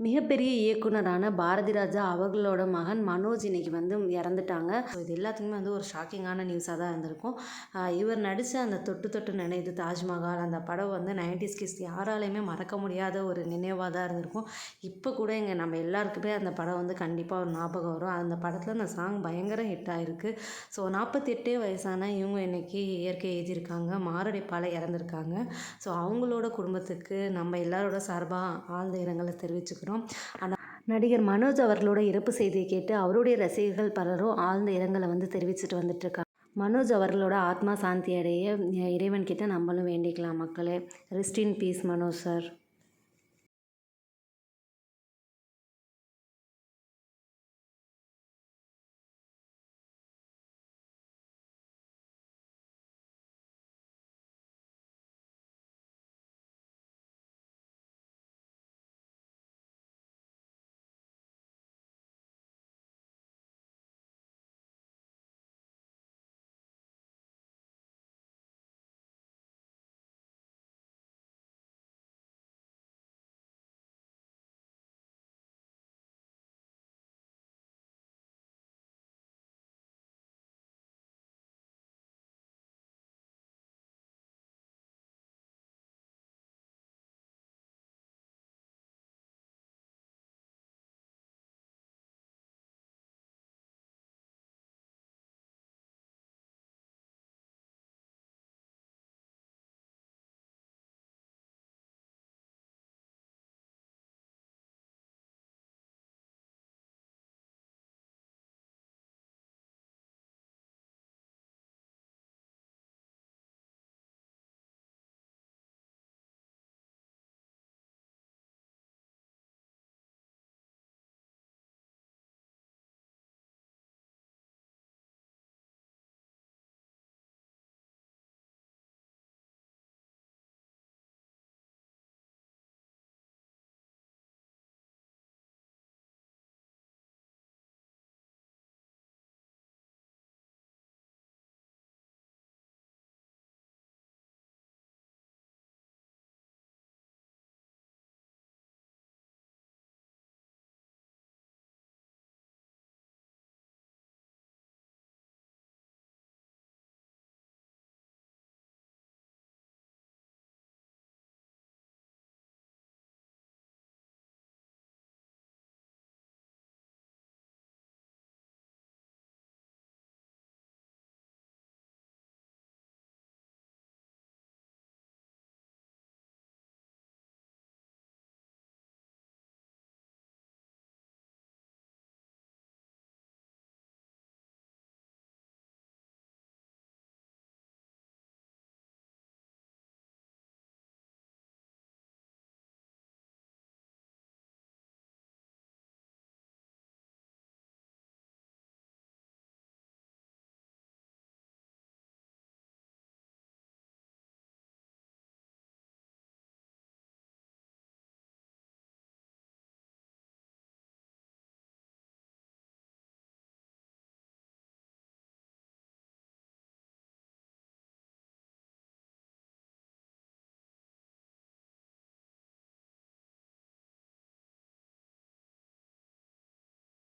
மிகப்பெரிய இயக்குனரான பாரதி ராஜா அவர்களோட மகன் மனோஜ் இன்னைக்கு வந்து இறந்துட்டாங்க. இது எல்லாத்துக்குமே வந்து ஒரு ஷாக்கிங்கான நியூஸாக தான் இருந்திருக்கும். இவர் நடித்த அந்த தொட்டு தொட்டு நினைது தாஜ்மஹால் அந்த படம் வந்து நைன்டிஸ் கிஸ் யாராலையுமே மறக்க முடியாத ஒரு நினைவாக தான் இருந்திருக்கும். இப்போ கூட இங்கே நம்ம எல்லாருக்குமே அந்த படம் வந்து கண்டிப்பாக ஒரு ஞாபகம் வரும். அந்த படத்தில் அந்த சாங் பயங்கர ஹிட் ஆகிருக்கு ஸோ நாற்பத்தெட்டே வயசான இவங்க இன்னைக்கு இயற்கை எழுதியிருக்காங்க. மாரடைப்பால் இறந்துருக்காங்க. ஸோ அவங்களோட குடும்பத்துக்கு நம்ம எல்லாரோட சார்பாக ஆழ்ந்த இரங்கலை தெரிவிச்சுக்கிறோம். ஆனால் நடிகர் மனோஜ் அவர்களோட இறப்பு செய்தியை கேட்டு அவருடைய ரசிகர்கள் பலரும் ஆழ்ந்த இரங்கலை வந்து தெரிவிச்சுட்டு வந்துட்டுருக்காங்க மனோஜ் அவர்களோட ஆத்மா சாந்தி அடைய இறைவன் கிட்ட நம்மளும் வேண்டிக்கலாம் மக்களே. Rest in peace Manoj sir